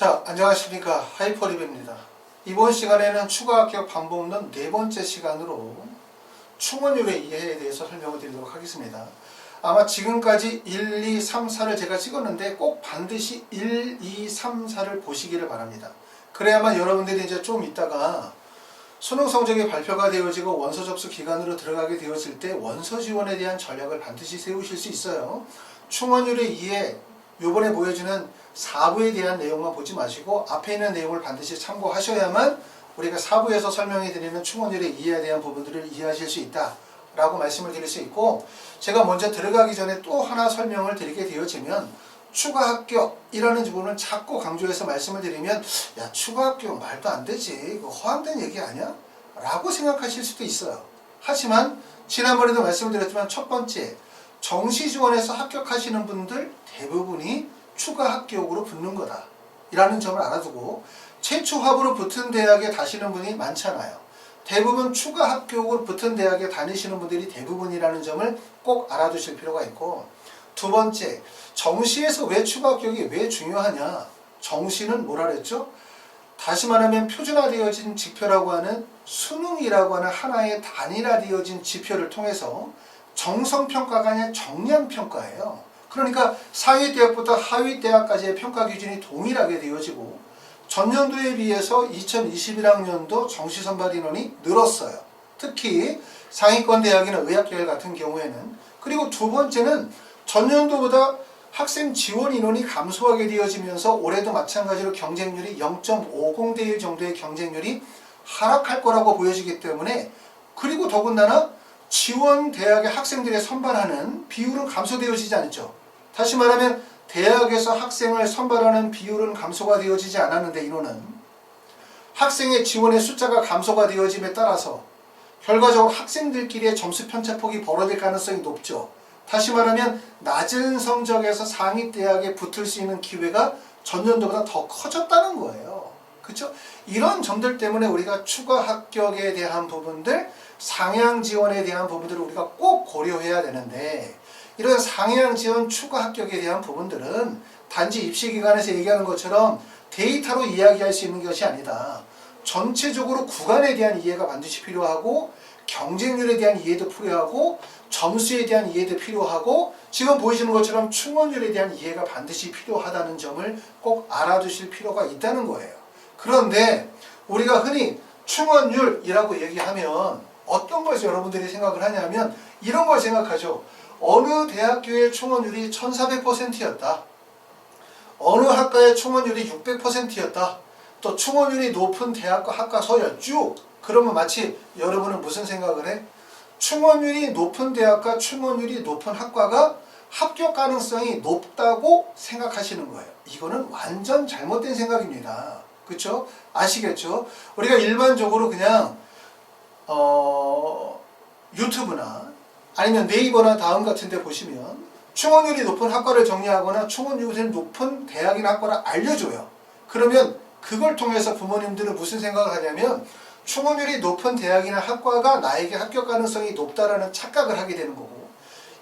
자, 안녕하십니까. 하이퍼리브입니다. 이번 시간에는 추가 합격 방법론 네 번째 시간으로 충원율의 이해에 대해서 설명을 드리도록 하겠습니다. 아마 지금까지 1, 2, 3, 4를 제가 찍었는데 꼭 반드시 1, 2, 3, 4를 보시기를 바랍니다. 그래야만 여러분들이 이제 좀 있다가 수능 성적이 발표가 되어지고 원서 접수 기간으로 들어가게 되었을 때 원서 지원에 대한 전략을 반드시 세우실 수 있어요. 충원율의 이해, 요번에 보여주는 4부에 대한 내용만 보지 마시고 앞에 있는 내용을 반드시 참고하셔야만 우리가 4부에서 설명해 드리는 충원율의 이해에 대한 부분들을 이해하실 수 있다. 라고 말씀을 드릴 수 있고 제가 먼저 들어가기 전에 또 하나 설명을 드리게 되어지면 추가 합격이라는 부분을 자꾸 강조해서 말씀을 드리면 야 추가 합격 말도 안 되지 그거 허황된 얘기 아니야? 라고 생각하실 수도 있어요 하지만 지난번에도 말씀을 드렸지만 첫 번째 정시 지원에서 합격하시는 분들 대부분이 추가 합격으로 붙는 거다 이라는 점을 알아두고 최초 합으로 붙은 대학에 다시는 분이 많잖아요 대부분 추가 합격으로 붙은 대학에 다니시는 분들이 대부분이라는 점을 꼭 알아두실 필요가 있고 두 번째, 정시에서 왜 추가 합격이 왜 중요하냐? 정시는 뭐라 그랬죠? 다시 말하면 표준화되어진 지표라고 하는 수능이라고 하는 하나의 단일화되어진 지표를 통해서 정성평가가 아니라 정량평가예요. 그러니까 상위 대학부터 하위 대학까지의 평가 기준이 동일하게 되어지고 전년도에 비해서 2021학년도 정시 선발 인원이 늘었어요. 특히 상위권 대학이나 의학계열 같은 경우에는 그리고 두 번째는 전년도보다 학생 지원 인원이 감소하게 되어지면서 올해도 마찬가지로 경쟁률이 0.50 대 1 정도의 경쟁률이 하락할 거라고 보여지기 때문에 그리고 더군다나 지원 대학의 학생들의 선발하는 비율은 감소되어지지 않죠. 다시 말하면 대학에서 학생을 선발하는 비율은 감소가 되어지지 않았는데 인원은 학생의 지원의 숫자가 감소가 되어짐에 따라서 결과적으로 학생들끼리의 점수 편차폭이 벌어질 가능성이 높죠. 다시 말하면 낮은 성적에서 상위 대학에 붙을 수 있는 기회가 전년도보다 더 커졌다는 거예요. 그렇죠? 이런 점들 때문에 우리가 추가 합격에 대한 부분들, 상향 지원에 대한 부분들을 우리가 꼭 고려해야 되는데 이런 상향 지원 추가 합격에 대한 부분들은 단지 입시 기관에서 얘기하는 것처럼 데이터로 이야기할 수 있는 것이 아니다. 전체적으로 구간에 대한 이해가 반드시 필요하고 경쟁률에 대한 이해도 필요하고 점수에 대한 이해도 필요하고 지금 보이시는 것처럼 충원율에 대한 이해가 반드시 필요하다는 점을 꼭 알아두실 필요가 있다는 거예요. 그런데 우리가 흔히 충원율이라고 얘기하면 어떤 것을 여러분들이 생각을 하냐면 이런 걸 생각하죠. 어느 대학교의 충원율이 1400%였다. 어느 학과의 충원율이 600%였다. 또 충원율이 높은 대학과 학과 서열쭉 그러면 마치 여러분은 무슨 생각을 해? 충원율이 높은 대학과 충원율이 높은 학과가 합격 가능성이 높다고 생각하시는 거예요. 이거는 완전 잘못된 생각입니다. 그렇죠? 아시겠죠? 우리가 일반적으로 그냥 어, 유튜브나 아니면 네이버나 다음 같은 데 보시면 충원율이 높은 학과를 정리하거나 충원율이 높은 대학이나 학과를 알려줘요. 그러면 그걸 통해서 부모님들은 무슨 생각을 하냐면 충원율이 높은 대학이나 학과가 나에게 합격 가능성이 높다라는 착각을 하게 되는 거고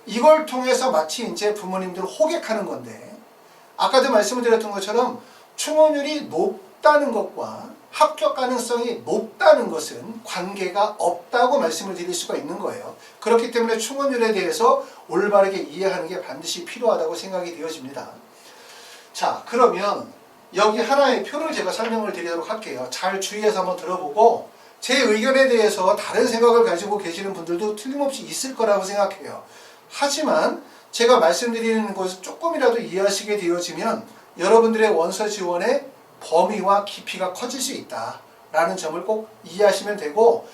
이걸 통해서 마치 이제 부모님들을 호객하는 건데 아까도 말씀을 드렸던 것처럼 충원율이 높다는 것과 합격 가능성이 높다는 것은 관계가 없다고 말씀을 드릴 수가 있는 거예요. 그렇기 때문에 충원율에 대해서 올바르게 이해하는 게 반드시 필요하다고 생각이 되어집니다. 자, 그러면 여기 하나의 표를 제가 설명을 드리도록 할게요. 잘 주의해서 한번 들어보고 제 의견에 대해서 다른 생각을 가지고 계시는 분들도 틀림없이 있을 거라고 생각해요. 하지만 제가 말씀드리는 것을 조금이라도 이해하시게 되어지면 여러분들의 원서 지원의 범위와 깊이가 커질 수 있다라는 점을 꼭 이해하시면 되고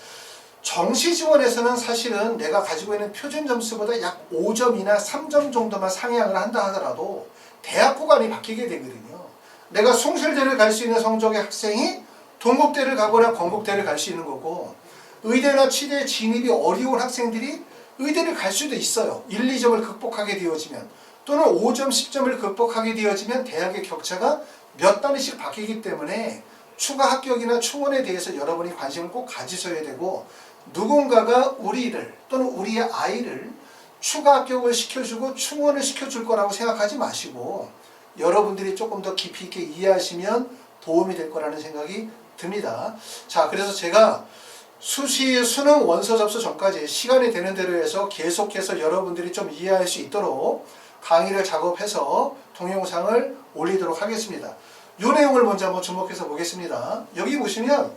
정시 지원에서는 사실은 내가 가지고 있는 표준 점수보다 약 5점이나 3점 정도만 상향을 한다 하더라도 대학 구간이 바뀌게 되거든요. 내가 숭실대를 갈 수 있는 성적의 학생이 동국대를 가거나 건국대를 갈 수 있는 거고 의대나 치대 진입이 어려운 학생들이 의대를 갈 수도 있어요. 1, 2점을 극복하게 되어지면 또는 5점, 10점을 극복하게 되어지면 대학의 격차가 몇 단위씩 바뀌기 때문에 추가 합격이나 충원에 대해서 여러분이 관심을 꼭 가지셔야 되고 누군가가 우리를 또는 우리의 아이를 추가 합격을 시켜주고 충원을 시켜줄 거라고 생각하지 마시고 여러분들이 조금 더 깊이 있게 이해하시면 도움이 될 거라는 생각이 듭니다. 자, 그래서 제가 수시 수능 원서 접수 전까지 시간이 되는 대로 해서 계속해서 여러분들이 좀 이해할 수 있도록 강의를 작업해서 동영상을 올리도록 하겠습니다. 이 내용을 먼저 한번 주목해서 보겠습니다. 여기 보시면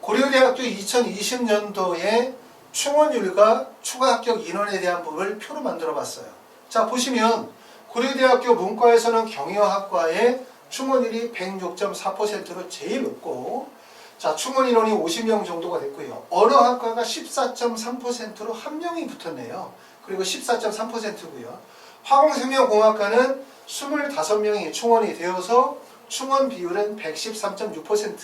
고려대학교 2020년도에 충원율과 추가 합격 인원에 대한 부분을 표로 만들어 봤어요. 자, 보시면 고려대학교 문과에서는 경영학과의 충원율이 106.4%로 제일 높고 자, 충원 인원이 50명 정도가 됐고요. 언어학과가 14.3%로 한 명이 붙었네요. 그리고 14.3%고요. 화공생명공학과는 25명이 충원이 되어서 충원 비율은 113.6%.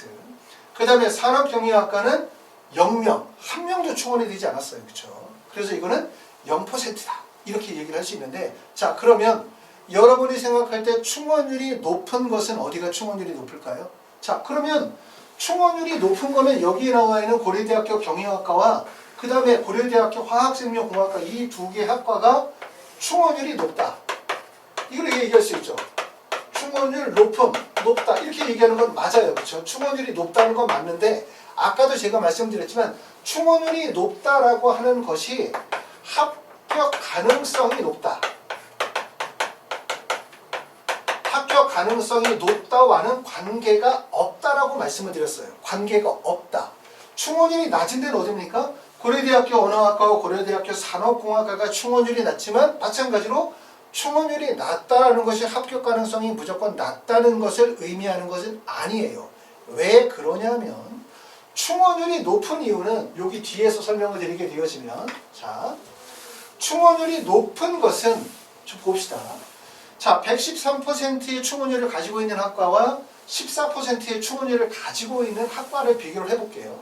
그 다음에 산업경영학과는 0명, 한 명도 충원이 되지 않았어요. 그렇죠? 그래서 이거는 0%다. 이렇게 얘기를 할 수 있는데 자, 그러면 여러분이 생각할 때 충원율이 높은 것은 어디가 충원율이 높을까요? 자, 그러면 충원율이 높은 거는 여기에 나와 있는 고려대학교 경영학과와 그 다음에 고려대학교 화학생명공학과 이 두 개 학과가 충원율이 높다. 이걸 얘기할 수 있죠. 충원율 높음, 높다 이렇게 얘기하는 건 맞아요. 그렇죠? 충원율이 높다는 건 맞는데 아까도 제가 말씀드렸지만 충원율이 높다라고 하는 것이 합격 가능성이 높다. 합격 가능성이 높다와는 관계가 없다라고 말씀을 드렸어요. 관계가 없다. 충원율이 낮은 데는 어딥니까? 고려대학교 언어학과와 고려대학교 산업공학과가 충원율이 낮지만 마찬가지로 충원율이 낮다라는 것이 합격 가능성이 무조건 낮다는 것을 의미하는 것은 아니에요. 왜 그러냐면 충원율이 높은 이유는 여기 뒤에서 설명을 드리게 되어지면 자 충원율이 높은 것은 좀 봅시다. 자 113%의 충원율을 가지고 있는 학과와 14%의 충원율을 가지고 있는 학과를 비교를 해볼게요.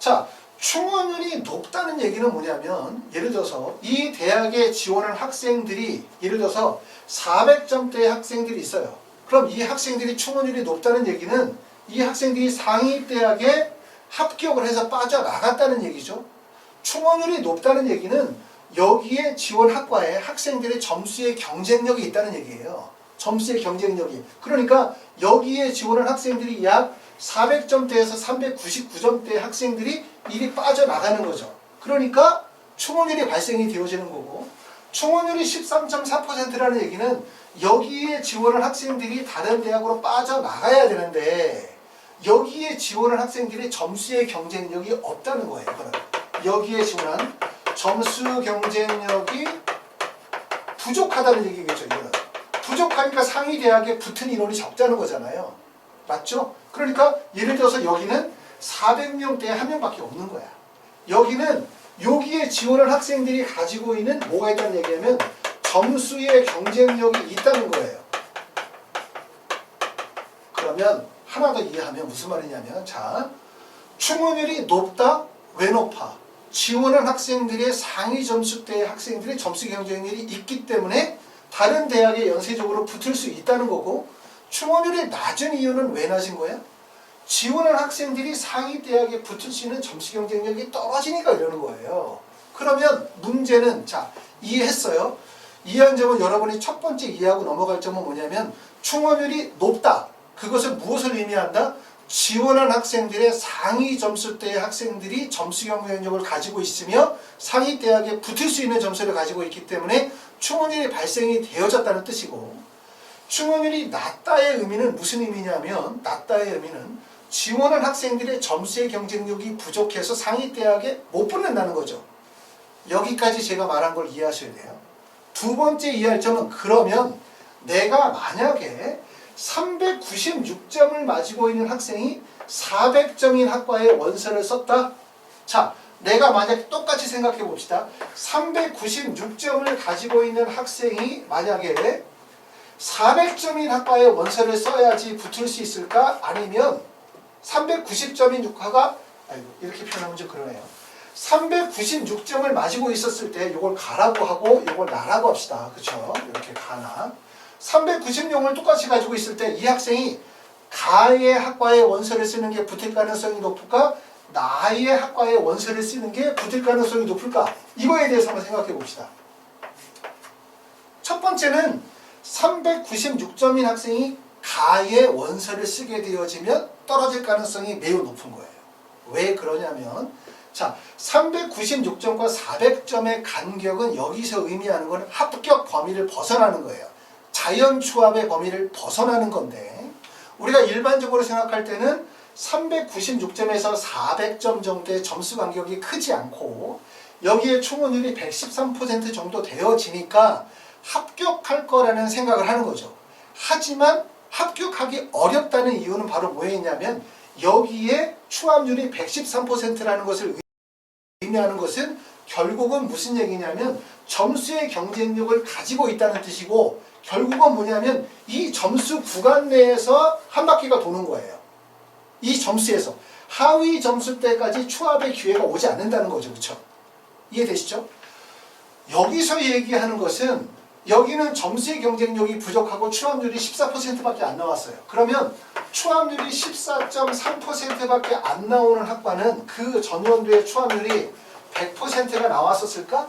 자 충원율이 높다는 얘기는 뭐냐면 예를 들어서 이 대학에 지원한 학생들이 예를 들어서 400점대의 학생들이 있어요. 그럼 이 학생들이 충원율이 높다는 얘기는 이 학생들이 상위 대학에 합격을 해서 빠져나갔다는 얘기죠. 충원율이 높다는 얘기는 여기에 지원 학과에 학생들의 점수의 경쟁력이 있다는 얘기예요. 점수의 경쟁력이. 그러니까 여기에 지원한 학생들이 약 400점대에서 399점대 학생들이 일이 빠져나가는 거죠. 그러니까 충원율이 발생이 되어지는 거고 충원율이 13.4%라는 얘기는 여기에 지원한 학생들이 다른 대학으로 빠져나가야 되는데 여기에 지원한 학생들이 점수의 경쟁력이 없다는 거예요. 그는 여기에 지원한 점수 경쟁력이 부족하다는 얘기겠죠. 이거는 부족하니까 상위 대학에 붙은 인원이 적다는 거잖아요. 맞죠? 그러니까 예를 들어서 여기는 400명대에 한 명밖에 없는 거야. 여기는 여기에 지원한 학생들이 가지고 있는 뭐가 있다는 얘기냐면 점수의 경쟁력이 있다는 거예요. 그러면 하나 더 이해하면 무슨 말이냐면 자 충원율이 높다 왜 높아? 지원한 학생들의 상위 점수대의 학생들의 점수 경쟁률이 있기 때문에 다른 대학에 연쇄적으로 붙을 수 있다는 거고 충원율이 낮은 이유는 왜 낮은 거야? 지원한 학생들이 상위 대학에 붙을 수 있는 점수 경쟁력이 떨어지니까 이러는 거예요. 그러면 문제는 자 이해했어요. 이해한 점은 여러분이 첫 번째 이해하고 넘어갈 점은 뭐냐면 충원율이 높다. 그것은 무엇을 의미한다? 지원한 학생들의 상위 점수대의 학생들이 점수 경쟁력을 가지고 있으며 상위 대학에 붙을 수 있는 점수를 가지고 있기 때문에 충원율이 발생이 되어졌다는 뜻이고 충원율이 낮다의 의미는 무슨 의미냐면 낮다의 의미는 지원한 학생들의 점수의 경쟁력이 부족해서 상위 대학에 못 붙는다는 거죠. 여기까지 제가 말한 걸 이해하셔야 돼요. 두 번째 이해할 점은 그러면 내가 만약에 396점을 가지고 있는 학생이 400점인 학과에 원서를 썼다. 자, 내가 만약 똑같이 생각해 봅시다. 396점을 가지고 있는 학생이 만약에 400점인 학과에 원서를 써야지 붙을 수 있을까? 아니면 390점인 학과가 아이고 이렇게 표현하면 좀 그러네요. 396점을 가지고 있었을 때 이걸 가라고 하고 이걸 나라고 합시다. 그렇죠? 이렇게 가나. 390명을 똑같이 가지고 있을 때 이 학생이 가의 학과에 원서를 쓰는 게 붙을 가능성이 높을까? 나의 학과에 원서를 쓰는 게 붙을 가능성이 높을까? 이거에 대해서 한번 생각해 봅시다. 첫 번째는 396점인 학생이 가의 원서를 쓰게 되어지면 떨어질 가능성이 매우 높은 거예요. 왜 그러냐면 자 396점과 400점의 간격은 여기서 의미하는 건 합격 범위를 벗어나는 거예요. 자연 추합의 범위를 벗어나는 건데 우리가 일반적으로 생각할 때는 396점에서 400점 정도의 점수 간격이 크지 않고 여기에 충원율이 113% 정도 되어지니까 합격할 거라는 생각을 하는 거죠. 하지만 합격하기 어렵다는 이유는 바로 뭐였냐면 여기에 추합률이 113%라는 것을 의미하는 것은 결국은 무슨 얘기냐면 점수의 경쟁력을 가지고 있다는 뜻이고 결국은 뭐냐면 이 점수 구간 내에서 한 바퀴가 도는 거예요. 이 점수에서 하위 점수 때까지 추합의 기회가 오지 않는다는 거죠. 그렇죠? 이해되시죠? 여기서 얘기하는 것은 여기는 점수의 경쟁력이 부족하고 추합률이 14%밖에 안 나왔어요. 그러면 추합률이 14.3%밖에 안 나오는 학과는 그 전년도의 추합률이 100%가 나왔었을까?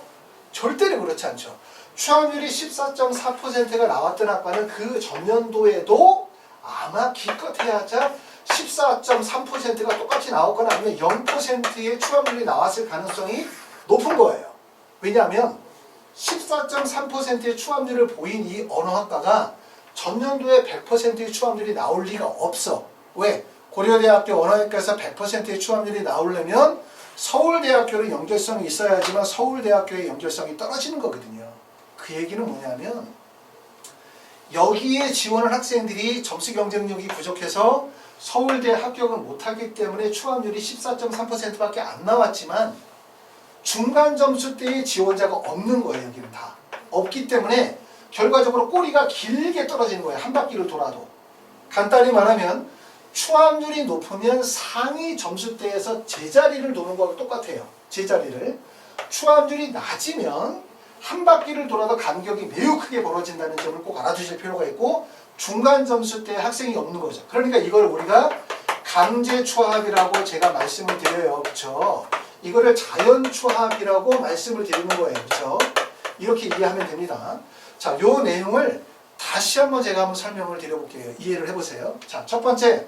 절대로 그렇지 않죠. 추합률이 14.4%가 나왔던 학과는 그 전년도에도 아마 기껏해야자 14.3%가 똑같이 나오거나 아니면 0%의 추합률이 나왔을 가능성이 높은 거예요. 왜냐하면 14.3%의 추합률을 보인 이 언어학과가 전년도에 100%의 추합률이 나올 리가 없어. 왜? 고려대학교 언어학과에서 100%의 추합률이 나오려면 서울대학교의 연결성이 있어야지만 서울대학교의 연결성이 떨어지는 거거든요. 그 얘기는 뭐냐면 여기에 지원한 학생들이 점수 경쟁력이 부족해서 서울대 합격을 못하기 때문에 추합률이 14.3%밖에 안 나왔지만 중간 점수 때의 지원자가 없는 거예요. 여기는 다. 없기 때문에 결과적으로 꼬리가 길게 떨어지는 거예요. 한 바퀴를 돌아도. 간단히 말하면 추합률이 높으면 상위 점수대에서 제자리를 도는 거하고 똑같아요. 제자리를. 추합률이 낮으면 한 바퀴를 돌아도 간격이 매우 크게 벌어진다는 점을 꼭 알아두실 필요가 있고 중간 점수대 학생이 없는 거죠. 그러니까 이걸 우리가 강제 추합이라고 제가 말씀을 드려요. 그렇죠? 이거를 자연 추합이라고 말씀을 드리는 거예요. 그렇죠? 이렇게 이해하면 됩니다. 자, 요 내용을 다시 한번 제가 한번 설명을 드려볼게요. 이해를 해보세요. 자, 첫 번째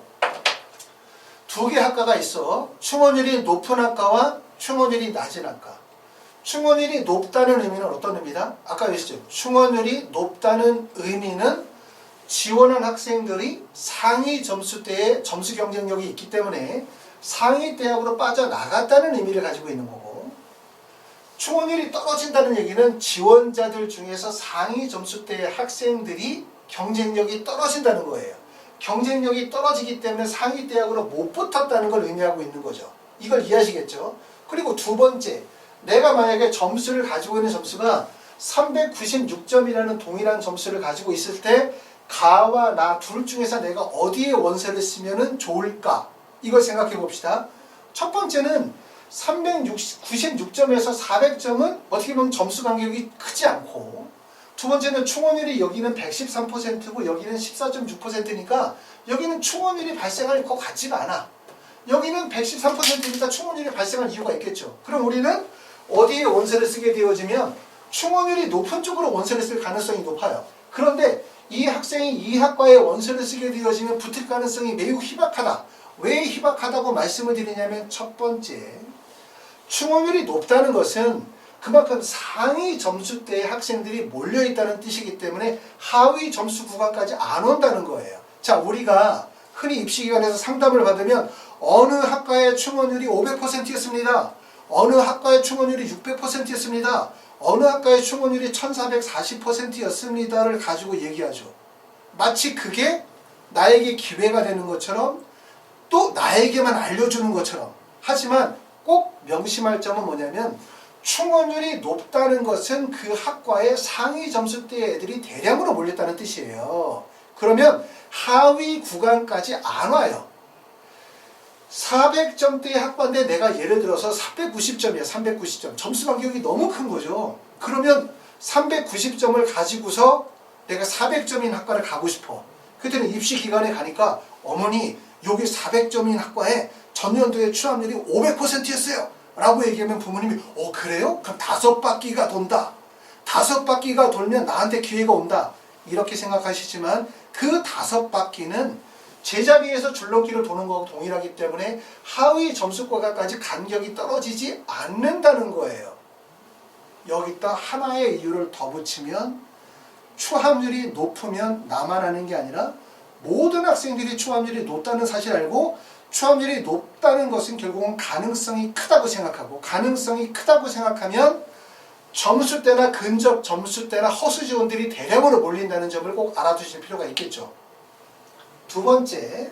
두 개 학과가 있어. 충원율이 높은 학과와 충원율이 낮은 학과. 충원율이 높다는 의미는 어떤 의미다? 아까 얘기했죠. 충원율이 높다는 의미는 지원한 학생들이 상위 점수대에 점수 경쟁력이 있기 때문에 상위 대학으로 빠져나갔다는 의미를 가지고 있는 거고 충원율이 떨어진다는 얘기는 지원자들 중에서 상위 점수대의 학생들이 경쟁력이 떨어진다는 거예요. 경쟁력이 떨어지기 때문에 상위 대학으로 못 붙었다는 걸 의미하고 있는 거죠. 이걸 이해하시겠죠? 그리고 두 번째, 내가 만약에 점수를 가지고 있는 점수가 396점이라는 동일한 점수를 가지고 있을 때 가와 나 둘 중에서 내가 어디에 원서를 쓰면 좋을까? 이걸 생각해 봅시다. 첫 번째는 396점에서 400점은 어떻게 보면 점수 간격이 크지 않고 두 번째는 충원율이 여기는 113%고 여기는 14.6%니까 여기는 충원율이 발생할 것 같지가 않아. 여기는 113%니까 충원율이 발생할 이유가 있겠죠. 그럼 우리는 어디에 원서를 쓰게 되어지면 충원율이 높은 쪽으로 원서를 쓸 가능성이 높아요. 그런데 이 학생이 이 학과에 원서를 쓰게 되어지면 붙을 가능성이 매우 희박하다. 왜 희박하다고 말씀을 드리냐면 첫 번째, 충원율이 높다는 것은 그만큼 상위 점수대의 학생들이 몰려있다는 뜻이기 때문에 하위 점수 구간까지 안 온다는 거예요. 자, 우리가 흔히 입시기관에서 상담을 받으면 어느 학과의 충원율이 500%였습니다. 어느 학과의 충원율이 600%였습니다. 어느 학과의 충원율이 1440%였습니다를 가지고 얘기하죠. 마치 그게 나에게 기회가 되는 것처럼 또 나에게만 알려주는 것처럼 하지만 꼭 명심할 점은 뭐냐면 충원율이 높다는 것은 그 학과의 상위 점수대 애들이 대량으로 몰렸다는 뜻이에요. 그러면 하위 구간까지 안 와요. 400점대의 학과인데 내가 예를 들어서 390점이야. 390점. 점수 간격이 너무 큰 거죠. 그러면 390점을 가지고서 내가 400점인 학과를 가고 싶어. 그때는 입시 기간에 가니까 어머니 여기 400점인 학과에 전년도에 취업률이 500%였어요. 라고 얘기하면 부모님이 어 그래요? 그럼 다섯 바퀴가 돈다. 다섯 바퀴가 돌면 나한테 기회가 온다. 이렇게 생각하시지만 그 다섯 바퀴는 제자리에서 줄넘기를 도는 거하고 동일하기 때문에 하위 점수과까지 간격이 떨어지지 않는다는 거예요. 여기다 하나의 이유를 더 붙이면 추함률이 높으면 나만 하는 게 아니라 모든 학생들이 추함률이 높다는 사실 알고 추함률이 높다는 것은 결국은 가능성이 크다고 생각하고 가능성이 크다고 생각하면 점수대나 근접 점수대나 허수 지원들이 대량으로 몰린다는 점을 꼭 알아두실 필요가 있겠죠. 두 번째,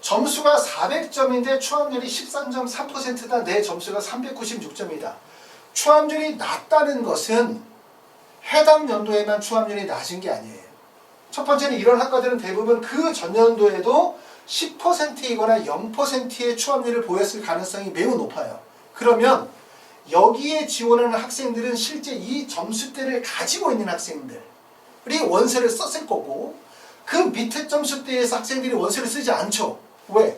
점수가 400점인데 추함률이 13.3%다. 내 점수가 396점이다. 추함률이 낮다는 것은 해당 연도에만 추함률이 낮은 게 아니에요. 첫 번째는 이런 학과들은 대부분 그 전년도에도 10%이거나 0%의 추함률을 보였을 가능성이 매우 높아요. 그러면 여기에 지원하는 학생들은 실제 이 점수대를 가지고 있는 학생들이 원서를 썼을 거고 그 밑에 점수대에서 학생들이 원서를 쓰지 않죠. 왜?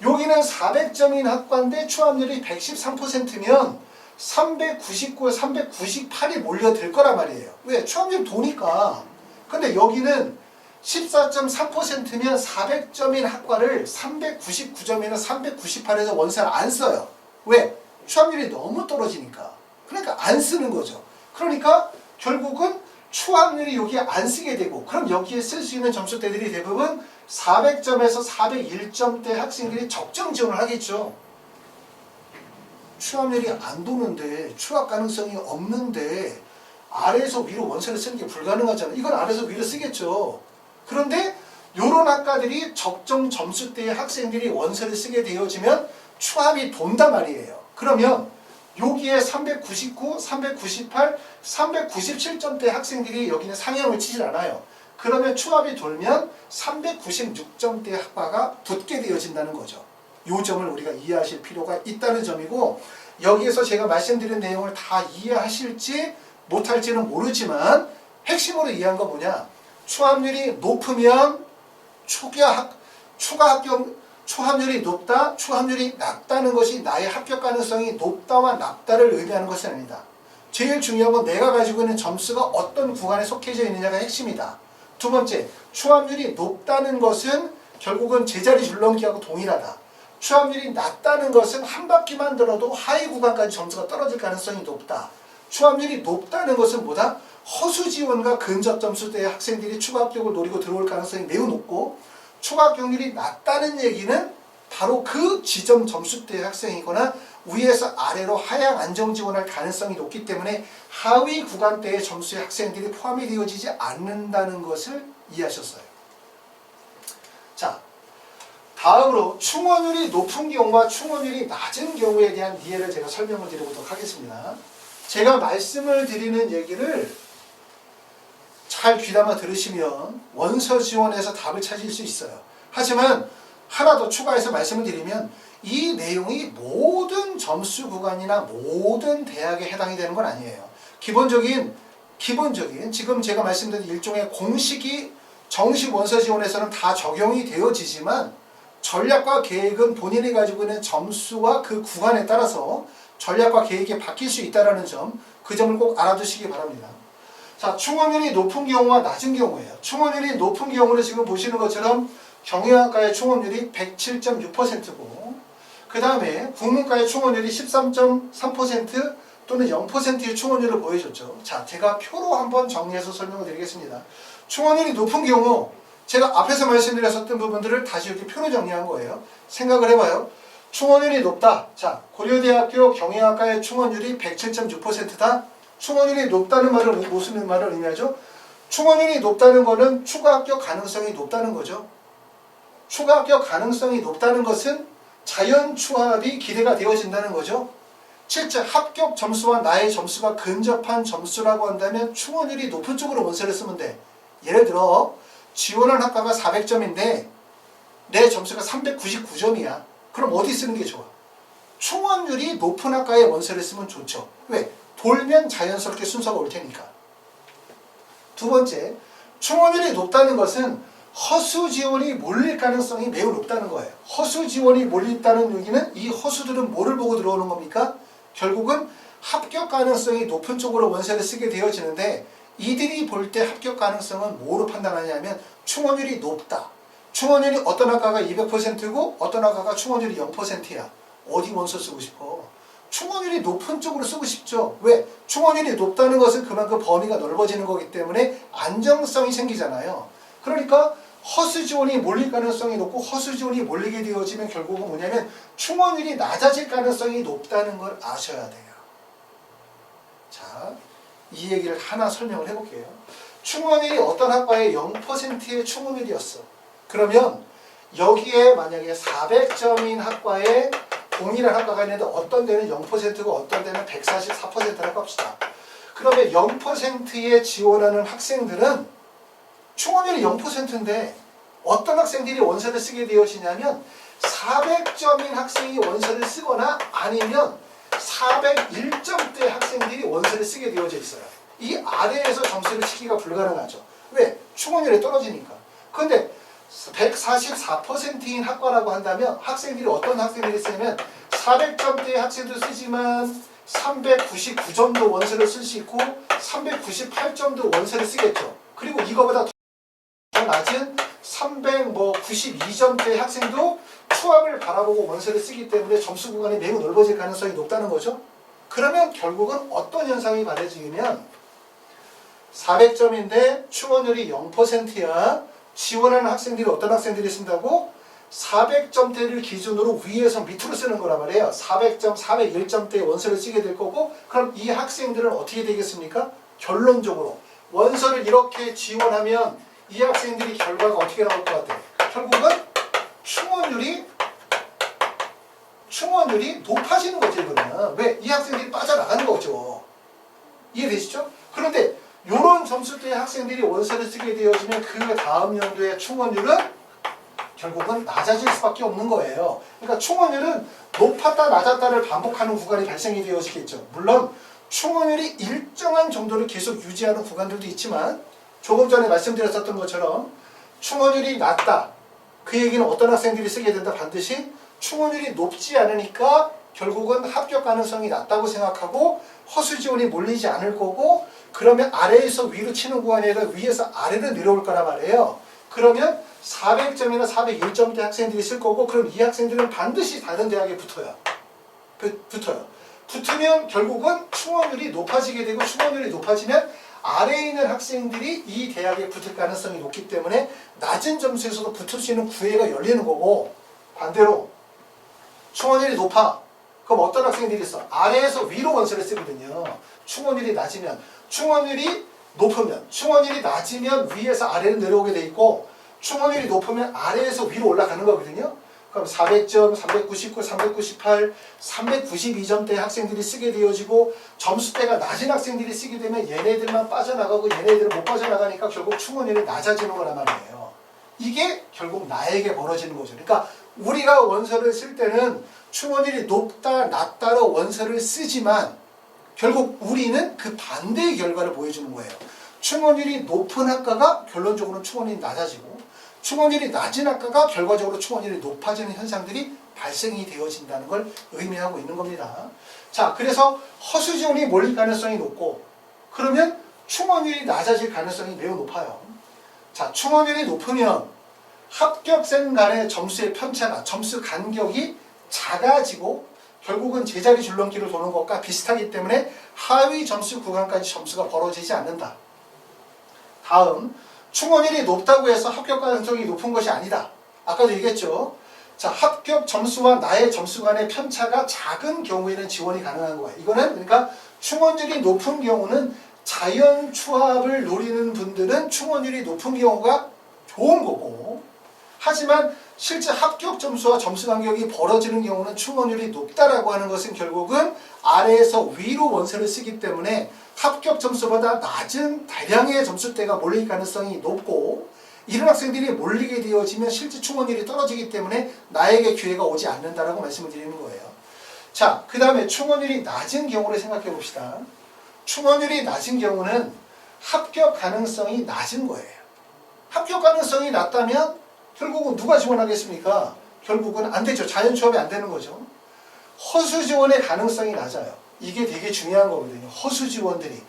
여기는 400점인 학과인데 추함률이 113%면 399, 398이 몰려들 거란 말이에요. 왜? 추함률 도니까. 근데 여기는 14.3%면 400점인 학과를 399점이나 398에서 원서를 안 써요. 왜? 추함률이 너무 떨어지니까. 그러니까 안 쓰는 거죠. 그러니까 결국은 추함률이 여기에 안 쓰게 되고 그럼 여기에 쓸 수 있는 점수대들이 대부분 400점에서 401점대 학생들이 적정 지원을 하겠죠. 추함률이 안 도는데 추합 가능성이 없는데 아래에서 위로 원서를 쓰는 게 불가능하잖아요. 이건 아래에서 위로 쓰겠죠. 그런데 이런 학과들이 적정 점수 대의 학생들이 원서를 쓰게 되어지면 추함이 돈단 말이에요. 그러면 여기에 399, 398, 397점대 학생들이 여기는 상향을 치질 않아요. 그러면 추합이 돌면 396점대 학과가 붙게 되어진다는 거죠. 이 점을 우리가 이해하실 필요가 있다는 점이고 여기에서 제가 말씀드린 내용을 다 이해하실지 못할지는 모르지만 핵심으로 이해한 거 뭐냐 추합률이 높으면 추가 학, 추가 합격 추합률이 높다, 추합률이 낮다는 것이 나의 합격 가능성이 높다와 낮다를 의미하는 것은 아니다. 제일 중요한 건 내가 가지고 있는 점수가 어떤 구간에 속해져 있느냐가 핵심이다. 두 번째, 추합률이 높다는 것은 결국은 제자리 줄넘기하고 동일하다. 추합률이 낮다는 것은 한 바퀴만 들어도 하위 구간까지 점수가 떨어질 가능성이 높다. 추합률이 높다는 것은 뭐다? 허수 지원과 근접 점수대의 학생들이 추가 합격을 노리고 들어올 가능성이 매우 높고 추가 합격률이 낮다는 얘기는 바로 그 지점 점수 대의 학생이거나 위에서 아래로 하향 안정 지원할 가능성이 높기 때문에 하위 구간대의 점수의 학생들이 포함이 되어지지 않는다는 것을 이해하셨어요. 자, 다음으로 충원율이 높은 경우와 충원율이 낮은 경우에 대한 이해를 제가 설명을 드려보도록 하겠습니다. 제가 말씀을 드리는 얘기를 잘 귀담아 들으시면 원서 지원에서 답을 찾을 수 있어요. 하지만 하나 더 추가해서 말씀을 드리면 이 내용이 모든 점수 구간이나 모든 대학에 해당이 되는 건 아니에요. 기본적인 기본적인 지금 제가 말씀드린 일종의 공식이 정식 원서 지원에서는 다 적용이 되어지지만 전략과 계획은 본인이 가지고 있는 점수와 그 구간에 따라서 전략과 계획이 바뀔 수 있다는 점, 그 점을 꼭 알아두시기 바랍니다. 자, 충원율이 높은 경우와 낮은 경우예요. 충원율이 높은 경우는 지금 보시는 것처럼 경영학과의 충원율이 107.6%고, 그 다음에 국문과의 충원율이 13.3% 또는 0%의 충원율을 보여줬죠. 자, 제가 표로 한번 정리해서 설명을 드리겠습니다. 충원율이 높은 경우, 제가 앞에서 말씀드렸었던 부분들을 다시 이렇게 표로 정리한 거예요. 생각을 해봐요. 충원율이 높다. 자, 고려대학교 경영학과의 충원율이 107.6%다. 충원율이 높다는 말은 무슨 말을 의미하죠? 충원율이 높다는 것은 추가 합격 가능성이 높다는 거죠. 추가 합격 가능성이 높다는 것은 자연 추합이 기대가 되어진다는 거죠. 실제 합격 점수와 나의 점수가 근접한 점수라고 한다면 충원율이 높은 쪽으로 원서를 쓰면 돼. 예를 들어 지원한 학과가 400점인데 내 점수가 399점이야. 그럼 어디 쓰는 게 좋아? 충원율이 높은 학과에 원서를 쓰면 좋죠. 왜? 돌면 자연스럽게 순서가 올 테니까. 두 번째, 충원율이 높다는 것은 허수 지원이 몰릴 가능성이 매우 높다는 거예요. 허수 지원이 몰린다는 얘기는 이 허수들은 뭐를 보고 들어오는 겁니까? 결국은 합격 가능성이 높은 쪽으로 원서를 쓰게 되어지는데 이들이 볼 때 합격 가능성은 뭐로 판단하냐면 충원율이 높다. 충원율이 어떤 학과가 200%고 어떤 학과가 충원율이 0%야. 어디 원서 쓰고 싶어? 충원율이 높은 쪽으로 쓰고 싶죠. 왜? 충원율이 높다는 것은 그만큼 범위가 넓어지는 거기 때문에 안정성이 생기잖아요. 그러니까 허수 지원이 몰릴 가능성이 높고 허수 지원이 몰리게 되어지면 결국은 뭐냐면 충원율이 낮아질 가능성이 높다는 걸 아셔야 돼요. 자, 이 얘기를 하나 설명을 해볼게요. 충원율이 어떤 학과의 0%의 충원율이었어. 그러면 여기에 만약에 400점인 학과에 동일한 학과가 있는데 어떤 데는 0%고 어떤 데는 144%라고 합시다. 그러면 0%에 지원하는 학생들은 충원율이 0%인데 어떤 학생들이 원서를 쓰게 되어지냐면 400점인 학생이 원서를 쓰거나 아니면 401점대 학생들이 원서를 쓰게 되어져 있어요. 이 아래에서 점수를 치기가 불가능하죠. 왜? 충원율이 떨어지니까. 그런데 144%인 학과라고 한다면 학생들이 어떤 학생들이 쓰냐면 400점대의 학생도 쓰지만 399점도 원서를 쓸 수 있고 398점도 원서를 쓰겠죠. 그리고 이거보다 더 낮은 392점대 학생도 추합을 바라보고 원서를 쓰기 때문에 점수 구간이 매우 넓어질 가능성이 높다는 거죠. 그러면 결국은 어떤 현상이 발해지냐면 400점인데 충원율이 0%야. 지원하는 학생들이 어떤 학생들이 쓴다고? 400점대를 기준으로 위에서 밑으로 쓰는 거란 말이에요. 400점, 401점대 원서를 쓰게 될 거고 그럼 이 학생들은 어떻게 되겠습니까? 결론적으로 원서를 이렇게 지원하면 이 학생들이 결과가 어떻게 나올 것 같아요? 결국은 충원율이 충원율이 높아지는 거죠 이거는 왜? 이 학생들이 빠져나가는 거죠 이해되시죠? 그런데 이런 점수대의 학생들이 원서를 쓰게 되어지면 그 다음 연도의 충원율은 결국은 낮아질 수밖에 없는 거예요. 그러니까 충원율은 높았다 낮았다를 반복하는 구간이 발생이 되어지겠죠. 물론 충원율이 일정한 정도를 계속 유지하는 구간들도 있지만 조금 전에 말씀드렸었던 것처럼 충원율이 낮다. 그 얘기는 어떤 학생들이 쓰게 된다 반드시 충원율이 높지 않으니까 결국은 합격 가능성이 낮다고 생각하고 허수 지원이 몰리지 않을 거고 그러면 아래에서 위로 치는 구간이 아니라 위에서 아래로 내려올 거란 말이에요. 그러면 400점이나 401점대 학생들이 쓸 거고 그럼 이 학생들은 반드시 다른 대학에 붙어요. 붙- 붙어요. 붙으면 결국은 충원율이 높아지게 되고 충원율이 높아지면 아래에 있는 학생들이 이 대학에 붙을 가능성이 높기 때문에 낮은 점수에서도 붙을 수 있는 구애가 열리는 거고 반대로 충원율이 높아. 그럼 어떤 학생들이 있어? 아래에서 위로 원서를 쓰거든요. 충원율이 낮으면 충원율이 높으면 충원율이 낮으면 위에서 아래로 내려오게 돼 있고 충원율이 높으면 아래에서 위로 올라가는 거거든요. 그럼 400점, 399, 398, 392점대 학생들이 쓰게 되어지고 점수대가 낮은 학생들이 쓰게 되면 얘네들만 빠져나가고 얘네들은 못 빠져나가니까 결국 충원율이 낮아지는 거란 말이에요. 이게 결국 나에게 벌어지는 거죠. 그러니까 우리가 원서를 쓸 때는 충원율이 높다, 낮다로 원서를 쓰지만 결국 우리는 그 반대의 결과를 보여주는 거예요. 충원율이 높은 학과가 결론적으로 충원율이 낮아지고 충원율이 낮은 학과가 결과적으로 충원율이 높아지는 현상들이 발생이 되어진다는 걸 의미하고 있는 겁니다. 자, 그래서 허수 지원이 몰릴 가능성이 높고 그러면 충원율이 낮아질 가능성이 매우 높아요. 자, 충원율이 높으면 합격생 간의 점수의 편차가 점수 간격이 작아지고 결국은 제자리 줄넘기를 도는 것과 비슷하기 때문에 하위 점수 구간까지 점수가 벌어지지 않는다. 다음 충원율이 높다고 해서 합격 가능성이 높은 것이 아니다. 아까도 얘기했죠. 자 합격 점수와 나의 점수 간의 편차가 작은 경우에는 지원이 가능한 거야. 이거는 그러니까 충원율이 높은 경우는 자연 추합을 노리는 분들은 충원율이 높은 경우가 좋은 거고 하지만 실제 합격 점수와 점수 간격이 벌어지는 경우는 충원율이 높다라고 하는 것은 결국은 아래에서 위로 원서를 쓰기 때문에 합격 점수보다 낮은 대량의 점수대가 몰릴 가능성이 높고 이런 학생들이 몰리게 되어지면 실제 충원율이 떨어지기 때문에 나에게 기회가 오지 않는다라고 말씀을 드리는 거예요. 자, 그 다음에 충원율이 낮은 경우를 생각해 봅시다. 충원율이 낮은 경우는 합격 가능성이 낮은 거예요. 합격 가능성이 낮다면 결국은 누가 지원하겠습니까? 결국은 안 되죠. 자연 취업이 안 되는 거죠. 허수 지원의 가능성이 낮아요. 이게 되게 중요한 거거든요. 허수 지원들이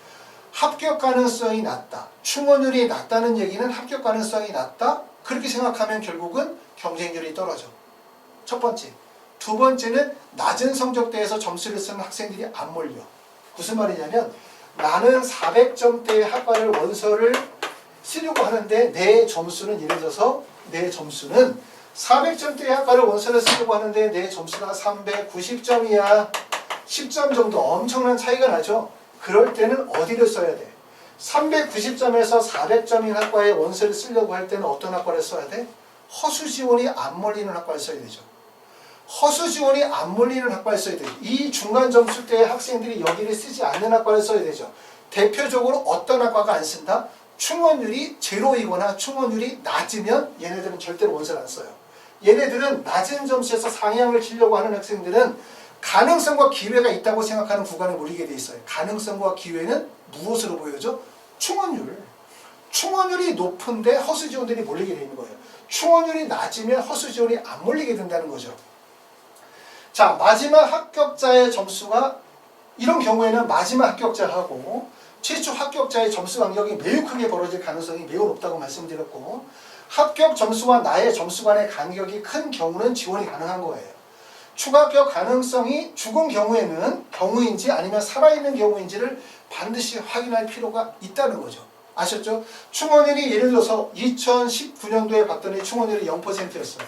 합격 가능성이 낮다. 충원율이 낮다는 얘기는 합격 가능성이 낮다. 그렇게 생각하면 결국은 경쟁률이 떨어져. 첫 번째. 두 번째는 낮은 성적대에서 점수를 쓰는 학생들이 안 몰려. 무슨 말이냐면 나는 400점대의 학과를 원서를 쓰려고 하는데 내 점수는 예를 들어서 내 점수는 400점대의 학과를 원서를 쓰려고 하는데 내 점수가 390점이야. 10점 정도 엄청난 차이가 나죠. 그럴 때는 어디를 써야 돼? 390점에서 400점인 학과에 원서를 쓰려고 할 때는 어떤 학과를 써야 돼? 허수 지원이 안 몰리는 학과를 써야 되죠. 허수 지원이 안 몰리는 학과를 써야 돼요. 이 중간 점수대의 학생들이 여기를 쓰지 않는 학과를 써야 되죠. 대표적으로 어떤 학과가 안 쓴다? 충원율이 제로이거나 충원율이 낮으면 얘네들은 절대로 원서를 안 써요. 얘네들은 낮은 점수에서 상향을 치려고 하는 학생들은 가능성과 기회가 있다고 생각하는 구간에 몰리게 돼 있어요. 가능성과 기회는 무엇으로 보여져? 충원율. 충원율이 높은데 허수 지원들이 몰리게 되는 거예요. 충원율이 낮으면 허수 지원이 안 몰리게 된다는 거죠. 자, 마지막 합격자의 점수가 이런 경우에는 마지막 합격자하고 최초 합격자의 점수 간격이 매우 크게 벌어질 가능성이 매우 높다고 말씀드렸고 합격 점수와 나의 점수 간의 간격이 큰 경우는 지원이 가능한 거예요. 추가 합격 가능성이 죽은 경우에는 경우인지 아니면 살아있는 경우인지를 반드시 확인할 필요가 있다는 거죠. 아셨죠? 충원율이 예를 들어서 2019년도에 봤더니 충원율이 0%였어요.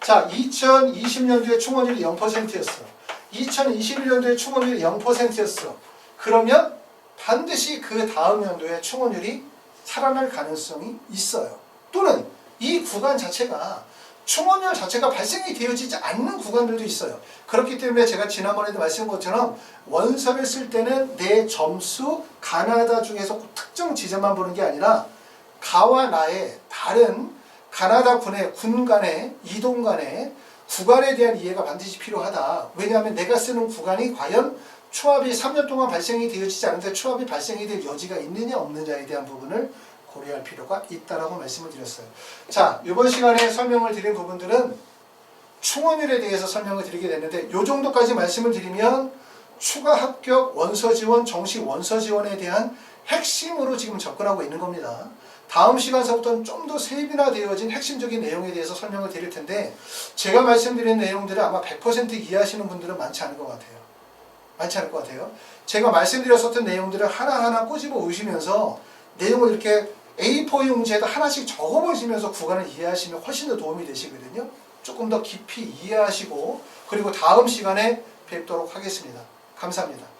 자, 2020년도에 충원율이 0%였어. 2021년도에 충원율이 0%였어. 그러면 반드시 그 다음 연도에 충원율이 살아날 가능성이 있어요. 또는 이 구간 자체가 충원율 자체가 발생이 되어지지 않는 구간들도 있어요. 그렇기 때문에 제가 지난번에도 말씀한 것처럼 원서를 쓸 때는 내 점수 가나다 중에서 특정 지점만 보는 게 아니라 가와 나의 다른 가나다 군의 군 간의 이동 간의 구간에 대한 이해가 반드시 필요하다. 왜냐하면 내가 쓰는 구간이 과연 초합이 3년 동안 발생이 되어지지 않는데 초합이 발생이 될 여지가 있느냐 없느냐에 대한 부분을 고려할 필요가 있다라고 말씀을 드렸어요. 자, 이번 시간에 설명을 드린 부분들은 충원율에 대해서 설명을 드리게 됐는데 이 정도까지 말씀을 드리면 추가 합격 원서 지원, 정시 원서 지원에 대한 핵심으로 지금 접근하고 있는 겁니다. 다음 시간서부터는 좀 더 세분화 되어진 핵심적인 내용에 대해서 설명을 드릴 텐데 제가 말씀드린 내용들을 아마 100% 이해하시는 분들은 많지 않을 것 같아요. 많지 않을 것 같아요. 제가 말씀드렸었던 내용들을 하나하나 꼬집어 오시면서 내용을 이렇게 A4 용지에다 하나씩 적어 보시면서 구간을 이해하시면 훨씬 더 도움이 되시거든요. 조금 더 깊이 이해하시고 그리고 다음 시간에 뵙도록 하겠습니다. 감사합니다.